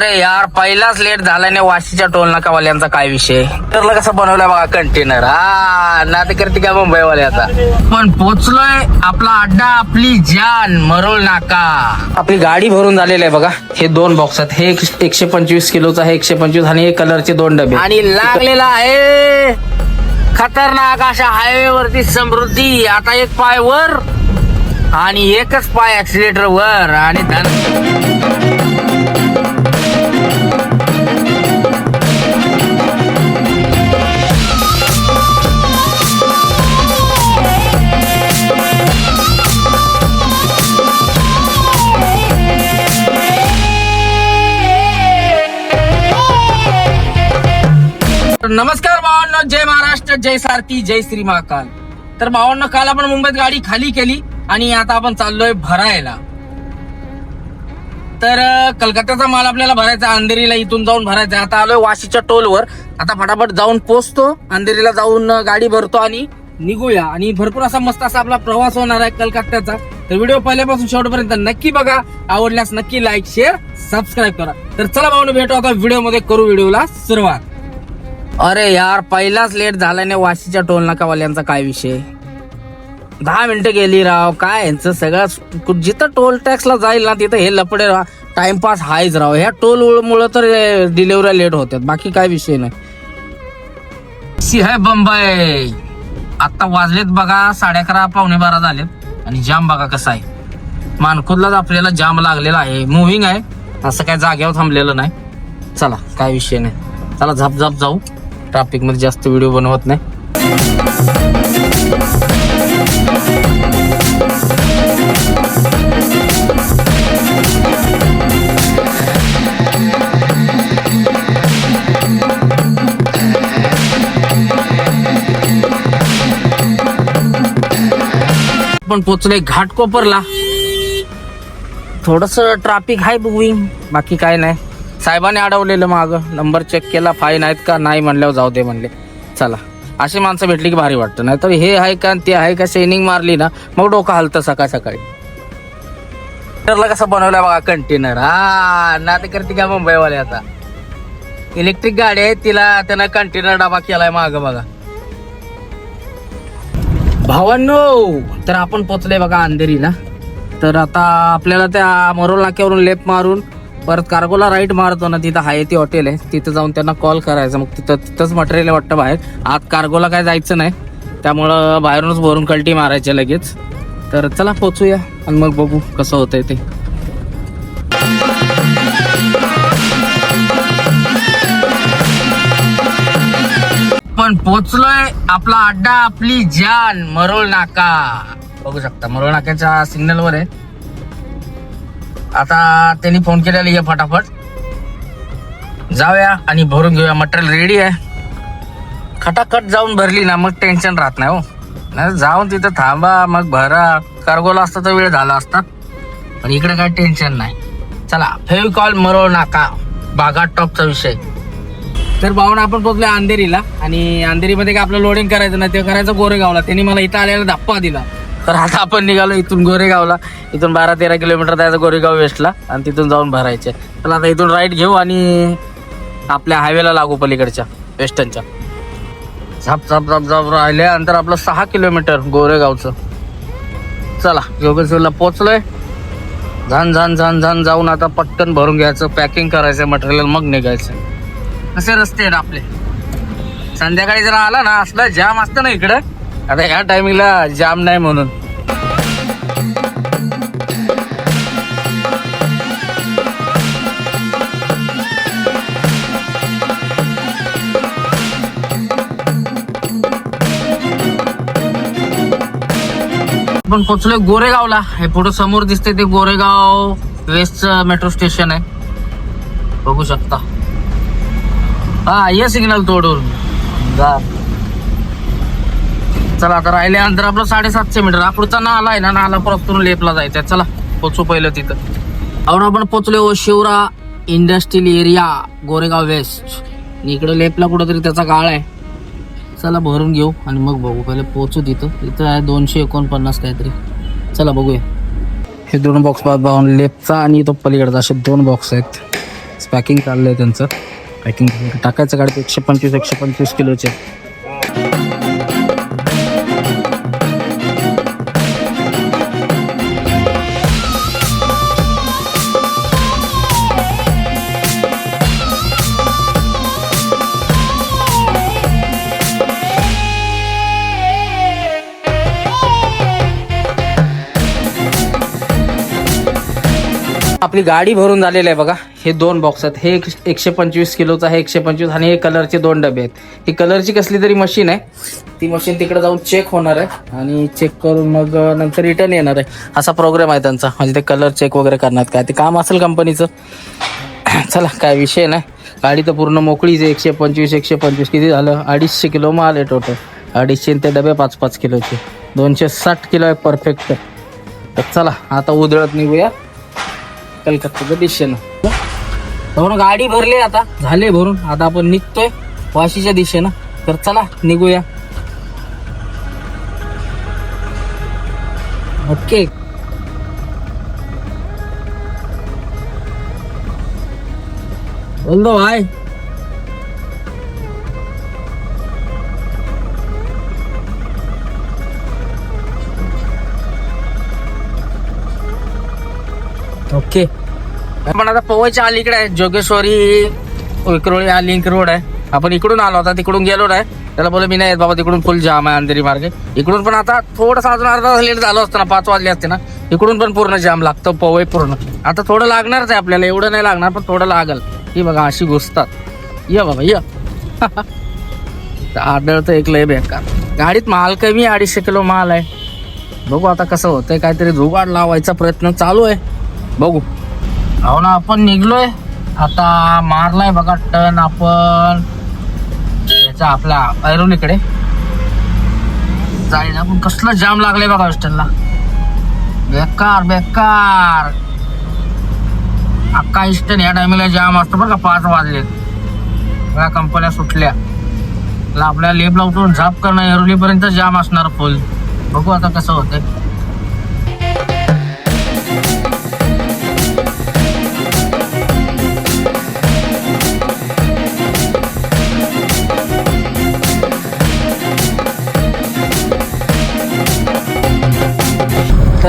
अरे यार पहिलाच लेट झाल्याने वाशीच्या टोल नाकावाल्यांचा काय विषय? तर कसं बनवलाय बघा कंटेनर हा ना ते करते काय मुंबईवाल्याचा आता? पण पोचलोय आपला अड्डा आपली जान मरोळ नाका. आपली गाडी भरून झालेली आहे बघा. हे दोन बॉक्स आहेत. हे एकशे पंचवीस किलोचा हे एकशे पंचवीस आणि एक कलरचे दोन डबे. आणि लागलेला आहे खतरनाक अशा हायवे वरती समृद्धी. आता एक पाय वर आणि एकच पाय ऍक्सिलेटर वर. आणि धन नमस्कार भावांनो जय महाराष्ट्र जय सारथी जय श्री महाकाल. तर भावांना काल आपण मुंबईत गाडी खाली केली आणि आता आपण चाललोय भरायला. तर कलकत्त्याचा माल आपल्याला भरायचा अंधेरीला इथून जाऊन भरायचा आता आलोय वाशीच्या टोलवर. आता फटाफट जाऊन पोचतो अंधेरीला जाऊन गाडी भरतो आणि निघूया. आणि भरपूर असा मस्त असा आपला प्रवास होणार आहे कलकत्त्याचा तर व्हिडिओ पहिल्यापासून शेवटपर्यंत नक्की बघा. आवडल्यास नक्की लाईक शेअर सबस्क्राईब करा. तर चला भाऊन भेटू आता व्हिडिओमध्ये करू व्हिडिओला सुरुवात. अरे यार पहिलाच लेट झाल्याने वाशीच्या टोल नाकावाल्यांचा काय विषय? दहा मिनिटं गेली राव काय यांचं सगळं जिथं टोल टॅक्सला जाईल ना तिथं हे लपडे टाइमपास हायच राव. ह्या टोल मुळे तर डिलिव्हऱ्या लेट होत्यात. बाकी काय विषय नाही. सी हाय बंबई. आत्ता वाजलेत बघा साडे अकरा पावणे बारा झालेत. आणि जाम बघा कसा आहे. मानखुदलाच आपल्याला जाम लागलेला आहे. मुव्हिंग आहे. असं काय जागेवर थांबलेलं नाही. चला काय विषय नाही. चला झप झप जाऊ. ट्रॅफिकमध्ये जास्त व्हिडिओ बनवत नाही. पण पोचलोय घाटकोपरला. थोडस ट्रॅफिक आहे बुविंग बाकी काय नाही. साहेबाने अडवलेलं मागं. नंबर चेक केला फाईन आहेत का? नाही म्हणल्यावर जाऊ दे म्हणले. चला. अशी माणसं भेटली की भारी वाटतं. नाही तर हे आहे का ते आहे का? शेनिंग मारली ना मग डोकं हलतं सकाळ सकाळी. टरला कसं बनवलं बघा कंटेनर हा ना ते करते का मुंबईवाले आता? इलेक्ट्रिक गाडी आहे तिला त्यानं कंटेनर डबा केलाय माग बघा. भावांनो तर आपण पोचले बघा अंधेरीला. तर आता आपल्याला त्या मरोल नाक्यावरून लेप मारून परत कार्गोला राईट मारतो ना तिथं आहे ती हॉटेल आहे. तिथं जाऊन त्यांना कॉल करायचं. मग तिथं तिथंच मटेरियल वाटतं बाहेर. आत कार्गोला काय जायचं नाही. त्यामुळं बाहेरूनच भरून कल्टी मारायची लगेच. तर चला पोचूया आणि मग बघू कसं होतंय ते. पण पोचलोय आपला अड्डा आपली जान मरोळ नाका. बघू शकता मरोळ नाक्याच्या सिग्नलवर आहे. आता त्यांनी फोन केलेला ये फटाफट. जाऊया आणि भरून घेऊया. मटेरियल रेडी आहे. खटाखट जाऊन भरली ना मग टेन्शन राहत नाही हो. नाही जाऊन तिथं थांबा मग भरा. कार्गोला असता तर वेळ झाला असता. पण इकडे काय टेन्शन नाही. चला फेविकॉल मरोळ नाका. बागा टॉपचा विषय. तर भाऊन आपण पोचलो अंधेरीला. आणि अंधेरीमध्ये काय आपलं लोडिंग करायचं नाही ते करायचं गोरेगावला. त्यांनी मला इथं आल्याला धप्पा दिला. तर आता आपण निघालो इथून गोरेगावला. इथून बारा तेरा किलोमीटर जायचं गोरेगाव वेस्टला आणि तिथून जाऊन भरायचे. तर आता इथून राईट घेऊ आणि आपल्या हायवेला लागू पलीकडच्या वेस्टर्नच्या झाप झाप झाप झाप राहिले अंतर आपलं सहा किलोमीटर गोरेगावचं. चला जोगेश्वरला पोचलोय झन झन झन झन जाऊन आता पटकन भरून घ्यायचं पॅकिंग करायचं मटेरियल मग निघायचं. कसे रस्ते आहेत आपले. संध्याकाळी जरा आला ना असलं जाम असतं ना इकडं. आता ह्या टायमिंगला जाम नाही म्हणून. आपण पोचलोय गोरेगावला हे पुढे समोर दिसते ते गोरेगाव वेस्ट मेट्रो स्टेशन आहे. बघू शकता. हा ये सिग्नल तोडून. जा. चला आता राहिले अंतर आपलं साडेसातशे मीटर पुढचा नाला आहे ना नाला परतून लेपला जायचा. चला पोचू पहिलं तिथं. अहून आपण पोचलो Shivra industrial area Goregaon west इकडं लेपला कुठंतरी त्याचा गाळ आहे. चला भरून घेऊ आणि मग बघू. पहिले पोचू तिथं. इथं आहे दोनशे एकोणपन्नास काहीतरी. चला बघूया. हे दोन बॉक्स पाहून लेपचा आणि तो पलीकडचा असे दोन बॉक्स आहेत. पॅकिंग आहे त्यांचं. पॅकिंग टाकायचं गाडी एकशे पंचवीस एकशे पंचवीस किलोचे. आपली गाडी भरून झालेली आहे बघा. हे दोन बॉक्स आहेत. हे एक- एकशे पंचवीस किलोचं आहे एकशे पंचवीस आणि हे कलरचे दोन डबे आहेत. ही कलरची कसली तरी मशीन आहे. ती मशीन तिकडे जाऊन चेक होणार आहे आणि चेक करून मग नंतर रिटर्न येणार आहे. असा प्रोग्राम आहे त्यांचा. म्हणजे ते कलर चेक वगैरे करणार काय ते काम असेल कंपनीचं चला काय विषय नाही. गाडी तर पूर्ण मोकळीच आहे. एकशे पंचवीस एकशे पंचवीस. किती झालं? अडीचशे किलो माल आहे टोटल अडीचशे ते डबे पाच पाच किलोचे. दोनशे साठ किलो आहे परफेक्ट तर चला आता उधळत निघूया. कलकत्त्याच्या दिशेनं. तर गाडी भरली आता. झाले भरून. आता आपण निघतोय वाशीच्या दिशेनं. तर चला निघूया. ओके. बोल दो भाई. ओके. पण आता पवईच्या अलीकडे आहे जोगेश्वरी विक्रोळी हा लिंक रोड आहे. आपण इकडून आलो होता तिकडून गेलो नाही. त्याला बोल मी नाही येत बाबा तिकडून फुल जाम आहे अंधेरी मार्गे. इकडून पण आता थोडंसं अजून अर्धा लेट झालो असतं ना पाच वाजले असते ना. इकडून पण पूर्ण जाम लागतो पवई पूर्ण. आता थोडं लागणारच आहे आपल्याला एवढं नाही लागणार पण थोडं लागल. ही बघा अशी घुसतात. ये बाबा ये. आढळतं एक लय बेकार. गाडीत माल कमी आहे, अडीचशे किलो माल आहे. बघू आता कसं होतंय काहीतरी जुगाड लावायचा प्रयत्न चालू आहे. बघू. हो ना आपण निघलोय. आता मारलाय बघा टन आपण. याचा आपला ऐरोलीकडे जाईल आपण कसलं जाम लागले बघा हॉस्टेलला. बेकार बेकार. अक्का इस्टन या टायमिंगला जाम असतो बरं का पाच वाजले. सगळ्या कंपन्या सुटल्या. आपल्या लेप उठून झाप करणं एरोलीपर्यंत जाम असणार फुल बघू आता कसं होतंय.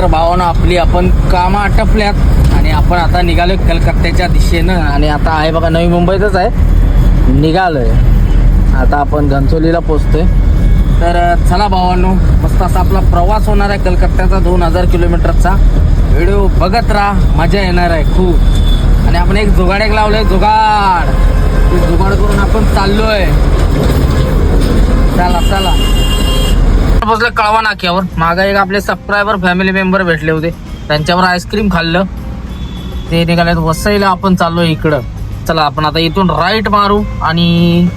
तर भावानं आपली आपण कामं आटपल्यात आणि आपण आता निघालोय कलकत्त्याच्या दिशेनं आणि आता आहे बघा नवी मुंबईतच आहे. निघालोय. आता आपण घनसोलीला पोचतोय. तर चला भावांनो मस्त असा आपला प्रवास होणार आहे कलकत्त्याचा दोन हजार किलोमीटरचा. व्हिडिओ बघत राहा मजा येणार आहे खूप. आणि आपण एक जुगाड एक लावलंय जुगाड. जुगाड करून आपण चाललोय. चला चला. बसले कळवा नाक्यावर मागा एक आपले सबस्क्रायबर फॅमिली मेंबर भेटले होते. त्यांच्यावर आईस्क्रीम खाल्लं. ते निघाले वसईला आपण चाललो इकडं. चला आपण आता इथून राईट मारू आणि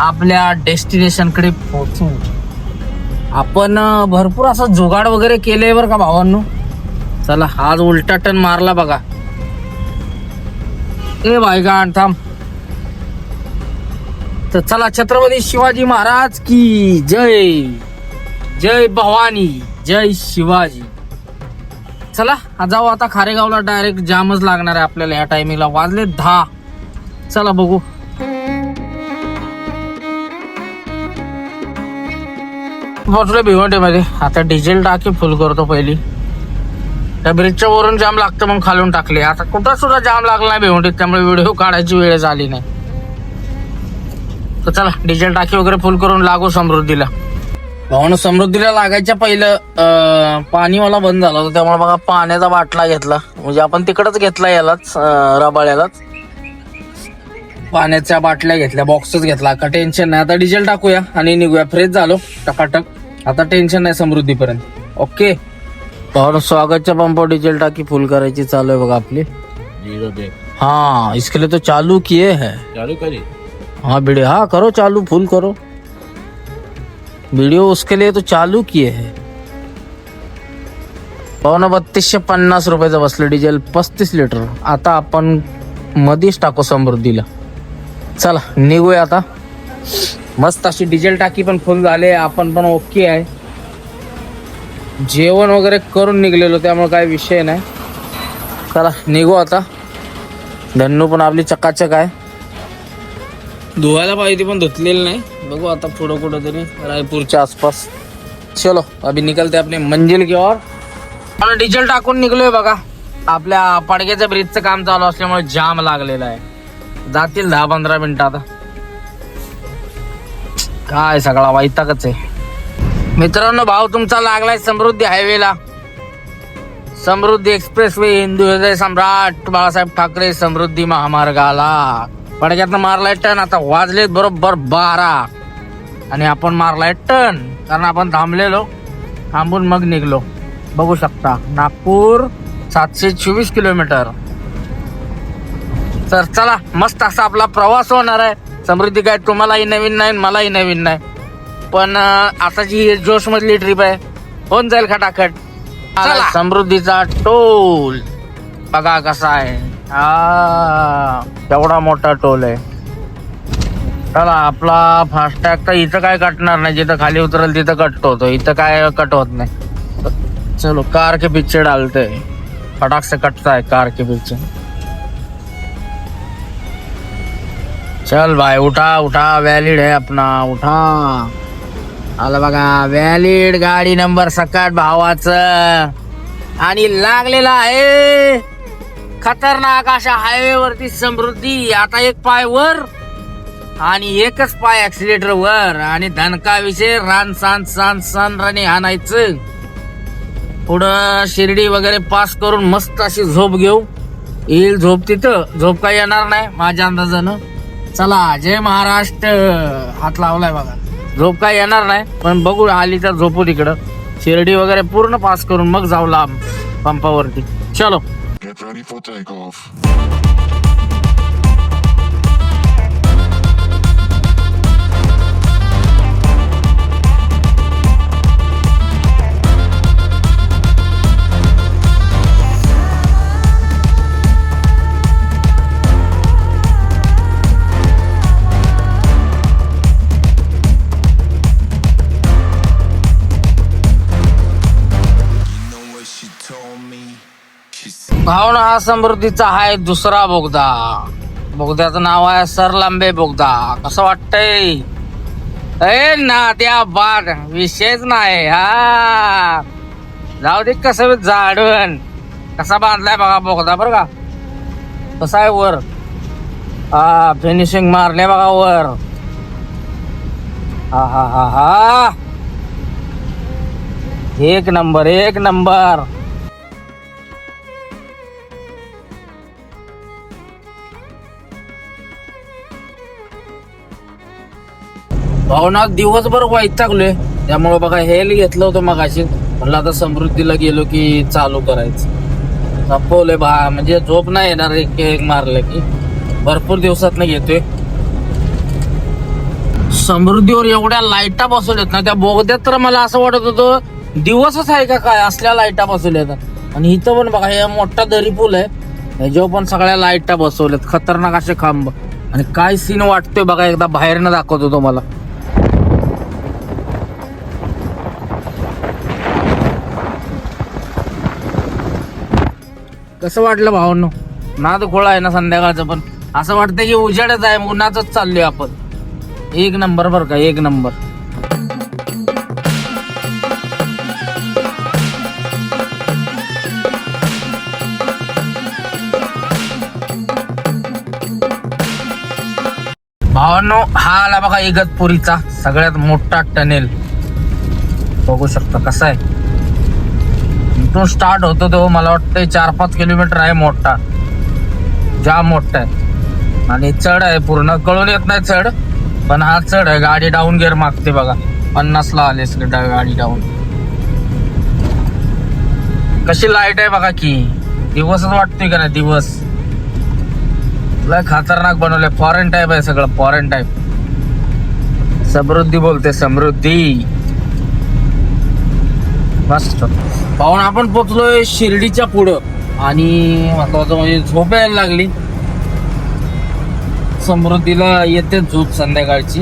आपल्या डेस्टिनेशनकडे पोहोचू. आपण भरपूर असं जुगाड वगैरे केलंय बरं का भावांनो. चला आज उलटा टन मारला बघा. ए बायगाण थांब. तर चला छत्रपती शिवाजी महाराज की जय. जय भवानी जय शिवाजी. चला जाऊ आता खारेगावला डायरेक्ट जामच लागणार आहे आपल्याला या टायमिंगला वाजले दहा. चला बघू. पोचलो भिवंडीमध्ये आता डिझेल टाकी फुल करतो पहिली. त्या ब्रिजच्या वरून जाम लागतं मग खालून टाकले. आता कुठं सुद्धा जाम लागला नाही भिवंडीत त्यामुळे व्हिडिओ काढायची वेळ झाली नाही. तर चला डिझेल टाकी वगैरे फुल करून लागू समृद्धीला. भावानं समृद्धीला लागायच्या पहिलं पाणीवाला बंद झाला होता. त्यामुळे बघा पाण्याचा बाटला घेतला. म्हणजे आपण तिकडच घेतला यालाच रबाळ्यालाच पाण्याच्या बाटल्या घेतल्या बॉक्सच घेतला. का टेन्शन नाही. आता डिझेल टाकूया आणि निघूया. फ्रेश झालो. टकाटक. आता टेन्शन नाही समृद्धीपर्यंत. ओके भावानं स्वागतच्या पंपावर डिझेल टाकी फुल करायची चालू आहे बघा आपली. हाँ इसके लिए तो चालू किए है. चालू करी. हाँ वीडियो हाँ करो चालू. फुल करो. व्हिडिओ उसके लिए तो चालू किए है। पावणं बत्तीसशे पन्नास रुपयाचं बसलं डिझेल पस्तीस लिटर। आता आपण मध्येच टाकू समृद्धीला चला निघूया आता मस्त अशी डिझेल टाकी पण फुल झाले आपण पण ओके आहे जेवण वगैरे करून निघलेलो त्यामुळे काही विषय नाही। चला निघू आता। धन्नू पण आपली चकाचक आहे। धुवायला पाहिजे ती पण धुतलेली नाही. बघू आता पुढं कुठं तरी रायपूरच्या आसपास. चलो अभी निकलते आपले मंजिल की ओर. मला डिझेल टाकून निघलोय बघा. आपल्या पडग्याच्या ब्रिजचं काम चालू असल्यामुळे जाम लागलेला आहे. जातील दहा पंधरा मिनिटं आता. काय सगळा वैतागच आहे. मित्रांनो भाव तुमचा लागलाय समृद्धी हायवेला समृद्धी एक्सप्रेस वे हिंदू हृदय सम्राट बाळासाहेब ठाकरे समृद्धी महामार्गाला. पडक्यातनं मारलाय टन. आता वाजलेत बरोबर बारा. आणि आपण मारलाय टन. कारण आपण थांबलेलो. थांबून मग निघलो. बघू शकता नागपूर सातशे चोवीस किलोमीटर. तर चला मस्त असा आपला प्रवास होणार आहे. समृद्धी काय तुम्हालाही नवीन नाही मलाही नवीन नाही. पण आताची ही जोश मधली ट्रिप आहे. होऊन जाईल खटाखट. चला. समृद्धीचा टोल. बघा कसा आहे. हा. तेवढा मोठा टोल आहे. चला आपला फास्टॅग तर इथं काय कटणार नाही जिथं खाली उतरेल तिथं कटतो होतो. इथं काय कट होत नाही. चलो कार के पीछे डालते फटाक से कटता है कार के पीछे. चल भाई उठा उठा वॅलिड आहे अपना उठा. आलं बघा वॅलिड गाडी नंबर सकाट भावाचं. आणि लागलेला आहे. खतरनाक अशा हायवेवरती समृद्धी आता एक पाय वर आणि एकच पाय ऍक्सिलेटर वर. आणि धनकाविषयी रान सान सान सान राणी आणायचं. पुढं शिर्डी वगैरे पास करून मस्त अशी झोप घेऊ. येईल झोप तिथं. झोप काही येणार नाही माझ्या अंदाजानं. चला जय महाराष्ट्र. हात लावलाय बघा. झोप काही येणार नाही पण बघू आली तर झोपू तिकडं. शिर्डी वगैरे पूर्ण पास करून मग जाऊ लांब पंपावरती. चलो. Get ready for takeoff. समृद्धीचा आहे दुसरा बोगदा. बोगद्याचं नाव आहे सरलांबे बोगदा. कसं वाटतंय? ए ना त्या बाद विषयच नाही हा. जाऊ दे कसं झाडून. कसा बांधलाय बघा बोगदा बरं का. कसा आहे वर? हा फिनिशिंग मारले बघा वर. हा हा हा हा. एक नंबर एक नंबर. भावना दिवसभर वैतागलोय त्यामुळे बघा हेल घेतलं होतं मग अशी म्हणलं आता समृद्धीला गेलो की चालू करायचं. संपवलंय बा म्हणजे झोप नाही येणार एक एक मारलं की. भरपूर दिवसात घेतोय. समृद्धीवर एवढ्या लाईटा बसवल्यात ना त्या बोगद्यात तर मला असं वाटत होतं दिवसच आहे का काय असल्या लाईटा बसवल्यात आणि इथं पण बघा हे मोठा दरी पूल आहे. ह्याच्यावर पण सगळ्या लाईटा बसवल्यात. खतरनाक असे खांब. आणि काय सीन वाटतोय बघा एकदा बाहेरनं दाखवतो तुम्हाला. कसं वाटलं भावांनो? ना तर खोळा आहे ना संध्याकाळचं पण असं वाटतं की उजेडच आहे उन्हाच चाललोय आपण. एक नंबर बरं का एक नंबर. भावांनो हा आला बघा इगतपुरीचा सगळ्यात मोठा टनेल. बघू शकता कसा आहे. इथून स्टार्ट होतो तो मला वाटतं चार पाच किलोमीटर आहे मोठा. जाम मोठा आहे. आणि चढ आहे पूर्ण. कळून येत नाही चढ पण हा चढ आहे. गाडी डाऊन गिअर मागते बघा. पन्नासला आले गाडी डाऊन कशी लाइट आहे बघा की. दिवसच वाटतोय का नाही दिवस? लय खतरनाक बनवलंय. फॉरेन टाईप आहे सगळं फॉरेन टाईप समृद्धी बोलते समृद्धी. मस्त. पाहून आपण पोचलोय शिर्डीच्या पुढं. आणि महत्वाचं म्हणजे झोप यायला लागली. समृद्धीला येते झोप संध्याकाळची.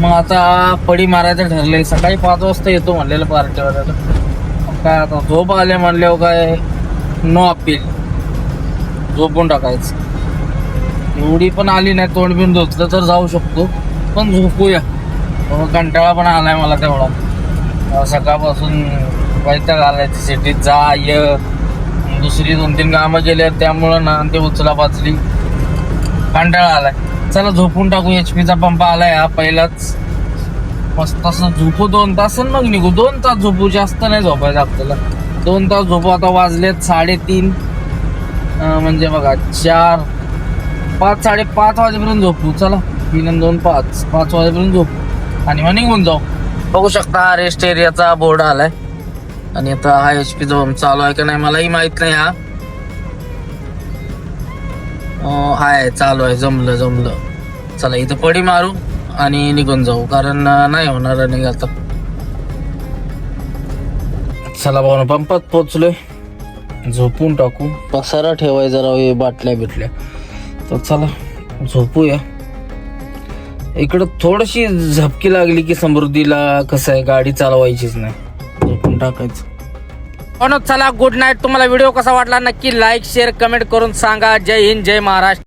मग आता पडी मारायचं ठरलंय. सकाळी पाच वाजता येतो म्हणलेलं पार्टीवर काय आता झोप आले म्हणल्यावर काय? नो अपील झोपून टाकायचं. एवढी पण आली नाही तोंड बिन धुतलं तर जाऊ शकतो. पण झोपूया. कंटाळा पण आलाय मला तेवढा. सकाळपासून वैताग आलाय सिटीत. जा य. दुसरी दोन तीन कामं केली आहेत त्यामुळं ना ते उचला पाचली. कंटाळा आलाय. चला झोपून टाकू. एच पीचा पंप आलाय हा पहिलाच. मस्त असं झोपू दोन तास आणि मग निघू. दोन तास झोपू जास्त नाही झोपायचं आपल्याला. दोन तास झोपू आता वाजलेत साडेतीन. म्हणजे बघा चार पाच साडेपाच वाजेपर्यंत झोपू. चला तीन दोन पाच. पाच वाजेपर्यंत झोपू. आणि मग निघून जाऊ. बघू शकता रेस्ट एरियाचा बोर्ड आलाय. आणि आता हा एच पी जो चालू आहे का नाही मलाही माहीत नाही हा. हाय चालू आहे जमलं जमलं. चला इथं पडी मारू आणि निघून जाऊ कारण नाही होणार रनिंग आता. चला भाऊ पंपात पोचलोय झोपून टाकू. पसारा ठेवाय जरा बाटल्या बिटल्या तर चला झोपूया. इकडं थोडीशी झपकी लागली की समृद्धीला कसं आहे गाडी चालवायचीच नाही. टाकायचं. म्हणून चला गुड नाईट तुम्हाला व्हिडिओ कसा वाटला? नक्की लाईक शेअर कमेंट करून सांगा. जय हिंद जय महाराष्ट्र.